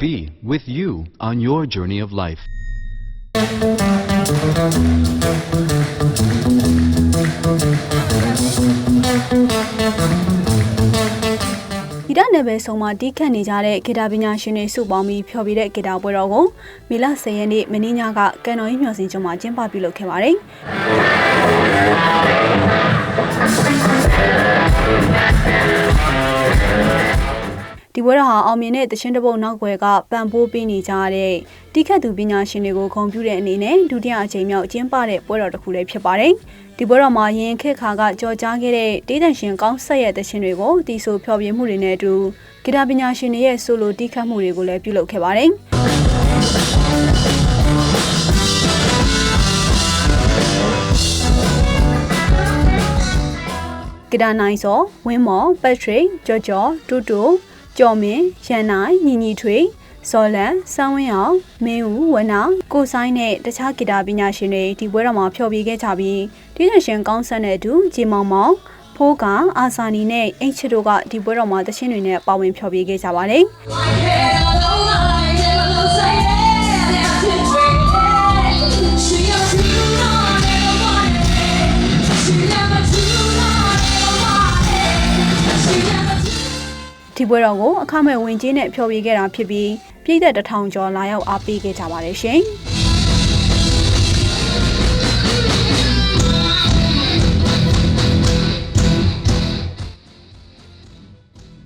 with you on your journey of life. ဒီတနယ်ပယ်ဆုံးမှာတီးခတ်နေကြတဲ့ဂီတာပညာရှင်တွေစုပေါင်းပြီးဖျော်ဖြေတဲ့ဂီတာပွဲတော်ကိုမေလ10ရက်နေ့မင်းညကကန်တော်ကြီးမျှော်စင်ကျွန်းမှာကျင်းပပြုလုပ်ခဲ့ပါတယ်။ ဒီပွဲတော်ဟာအောင်မြင်တဲ့တခြင်းတစ်ပုတ်နောက်ွယ်ကပံ့ပိုးပေးနေကြတဲ့တိခတ်သူပညာရှင်တွေကိုဂုဏ်ပြုတဲ့အနေနဲ့ဒုတိယအကြိမ်မြောက်ကျင်းပတဲ့ပွဲတော်တစ်ခုလည်းဖြစ်ပါတယ်။ဒီပွဲတော်မှာရင်ခေတ်ခါကကြော်ကြားခဲ့တဲ့တေးသန့်ရှင်ကောင်းဆက်ရဲ့တခြင်းတွေကိုတီဆိုဖျော်ဖြေမှုတွေနဲ့အတူဂီတာပညာရှင်တွေရဲ့ဆိုလိုတီးခတ်မှုတွေကိုလည်းပြုလုပ်ခဲ့ပါတယ်။ဂီတာနိုင်စောဝင်းမော်ပက်ထရစ်ကြော်ကြော်တူတူ ကျော်မင်းရန်နိုင်ညီညီထွေစော်လန်စန်းဝင်းအောင်မင်းဦးဝနာကိုဆိုင်နဲ့တခြားဂီတာပညာရှင်တွေဒီပွဲတော်မှာဖျော်ဖြေခဲ့ကြပြီးဒီသရှင်ကောင်းဆက်တဲ့အတူဂျီမောင်မောင်ဖိုးကအာဆာနီနဲ့အင်ချစ်တို့ကဒီပွဲတော်မှာတခြင်းတွေနဲ့ပါဝင်ဖျော်ဖြေခဲ့ကြပါတယ်။ ဒီပွဲတော်ကိုအခမဲ့ဝင်ကြီးနဲ့ဖျော်ဖြေခဲ့တာဖြစ်ပြီးပြည်သက်တစ်ထောင်ကျော်လာရောက်အားပေးခဲ့ကြပါတယ်ရှင်။